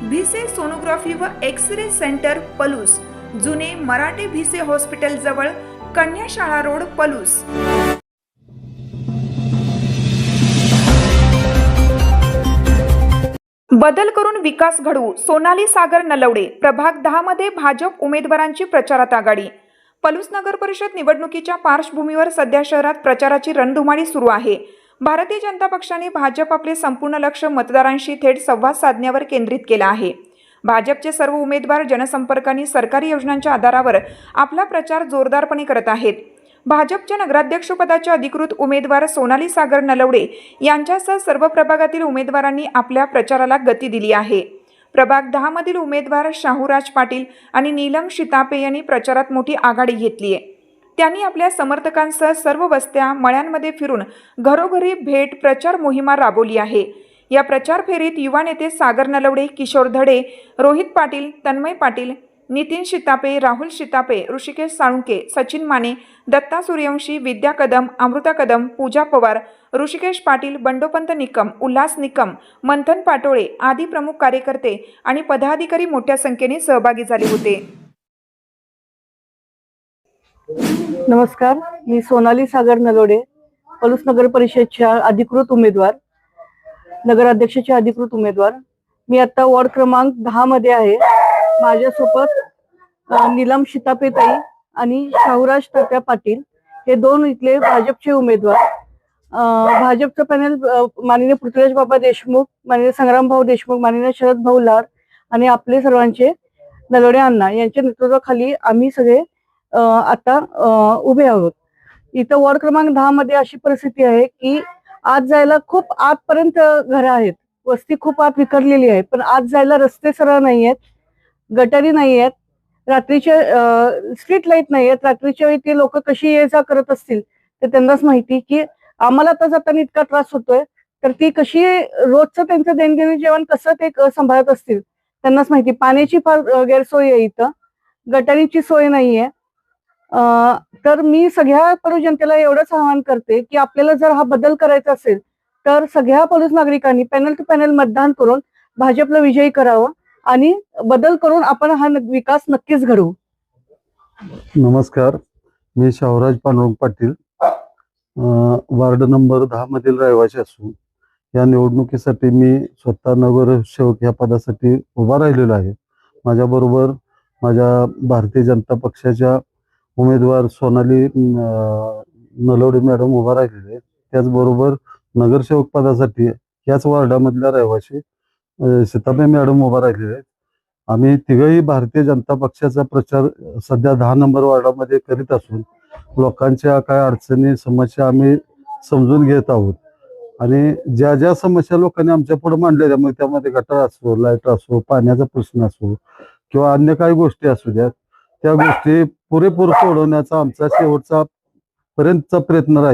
Bhise sonography व X ray centre Palus. जुने Marathe Bhise hospital जवळ कन्याशाळा रोड पलूस. बदल करून विकास घडवू सोनाली सागर नलवडे. प्रभाग दहा मध्ये भाजप उमेदवारांची प्रचारात आघाडी. पलूस नगर परिषद निवडणुकीच्या पार्श्वभूमीवर सध्या शहरात प्रचाराची रणधुमाळी सुरू आहे. भारतीय जनता पक्षाने भाजप आपले संपूर्ण लक्ष मतदारांशी थेट संवाद साधण्यावर केंद्रित केला आहे. भाजपचे सर्व उमेदवार जनसंपर्काने सरकारी योजनांच्या आधारावर आपला प्रचार जोरदारपणे करत आहेत. भाजपच्या नगराध्यक्षपदाच्या अधिकृत उमेदवार सोनाली सागर नलवडे यांच्यासह सर्व प्रभागातील उमेदवारांनी आपल्या प्रचाराला गती दिली आहे. प्रभाग दहामधील उमेदवार शाहूराज पाटील आणि नीलम शितापे यांनी प्रचारात मोठी आघाडी घेतली आहे. त्यांनी आपल्या समर्थकांसह सर्व वस्त्या मळ्यांमध्ये फिरून घरोघरी भेट प्रचार मोहिमा राबवली आहे. या प्रचार फेरीत युवा नेते सागर नलवडे किशोर धडे रोहित पाटील तन्मय पाटील नितीन शितापे राहुल शितापे ऋषिकेश साळुंके सचिन माने दत्ता सूर्यवंशी विद्या कदम अमृता कदम पूजा पवार ऋषिकेश पाटील बंडोपंत निकम उल्हास निकम मंथन पाटोळे आदी प्रमुख कार्यकर्ते आणि पदाधिकारी मोठ्या संख्येने सहभागी झाले होते. नमस्कार मी सोनाली सागर नलोडे पलूस नगर परिषदच्या अधिकृत उमेदवार नगराध्यक्षाचे अधिकृत उमेदवार. मी आता वॉर्ड क्रमांक दहा मध्ये आहे. माझ्यासोबत अ, नीलम शितापेताई आणि शाहूराज तात्या पाटील हे दोन इथले भाजपचे उमेदवार. भाजपचं पॅनल माननीय पृथ्वीराज बाबा देशमुख माननीय संग्रामभाऊ देशमुख माननीय शरद भाऊ लाड आणि आपले सर्वांचे नलोडे अण्णा यांच्या नेतृत्वाखाली आम्ही सगळे आता उभे आहोत. इथं वॉर्ड क्रमांक दहा मध्ये अशी परिस्थिती आहे की आज जायला खूप आतपर्यंत घरं आहेत. वस्ती खूप आत विखरलेली आहे. पण आज जायला रस्ते सरळ नाही आहेत गटारी नाही आहेत रात्रीचे स्ट्रीट लाइट नाही आहेत रात्रीच्या वेळी ते लोक कशी ये जा करत असतील तर त्यांनाच माहिती की आम्हाला आता जाताना इतका त्रास होतोय. तर ती कशी रोजचं त्यांचं दैनंदिन जेवण कसं ते सांभाळत असतील त्यांनाच माहिती. पाण्याची फार गैरसोय आहे इथं. गटारीची सोय नाहीये. तर मी सगळ्या पडू जनतेला एवढंच आवाहन करते की आपल्याला जर हा बदल करायचा असेल तर सगळ्या पडूस नागरिकांनी पॅनल टू पॅनल मतदान करून भाजपला विजयी करावं आणि बदल करून आपण हा विकास नक्कीच घडवू. नमस्कार. मी शाहराज पांडुरंग पाटील. वार्ड नंबर दहा मधील रहिवासी असून या निवडणुकीसाठी मी स्वतः नगर सेवक या पदासाठी उभा राहिलेलो आहे. माझ्याबरोबर माझ्या भारतीय जनता पक्षाच्या उमेदवार सोनाली नलवडे मॅडम उभा राहिलेले आहेत. त्याचबरोबर नगरसेवक पदासाठी याच वार्डामधल्या रहिवासी सीताबाई मॅडम उभा राहिलेले आहेत. आम्ही तिघही भारतीय जनता पक्षाचा प्रचार सध्या दहा नंबर वार्डामध्ये करीत असून लोकांच्या काय अडचणी समस्या आम्ही समजून घेत आहोत. आणि ज्या ज्या समस्या लोकांनी आमच्या पुढे मांडलेल्या मग त्यामध्ये गटार असो लाइट असो पाण्याचा प्रश्न असो किंवा अन्य काही गोष्टी असू द्यात त्या गोष्टी पुरेपूर सोडवण्याचा आमचा शेवटचा पर्यंतचा प्रयत्न राहील.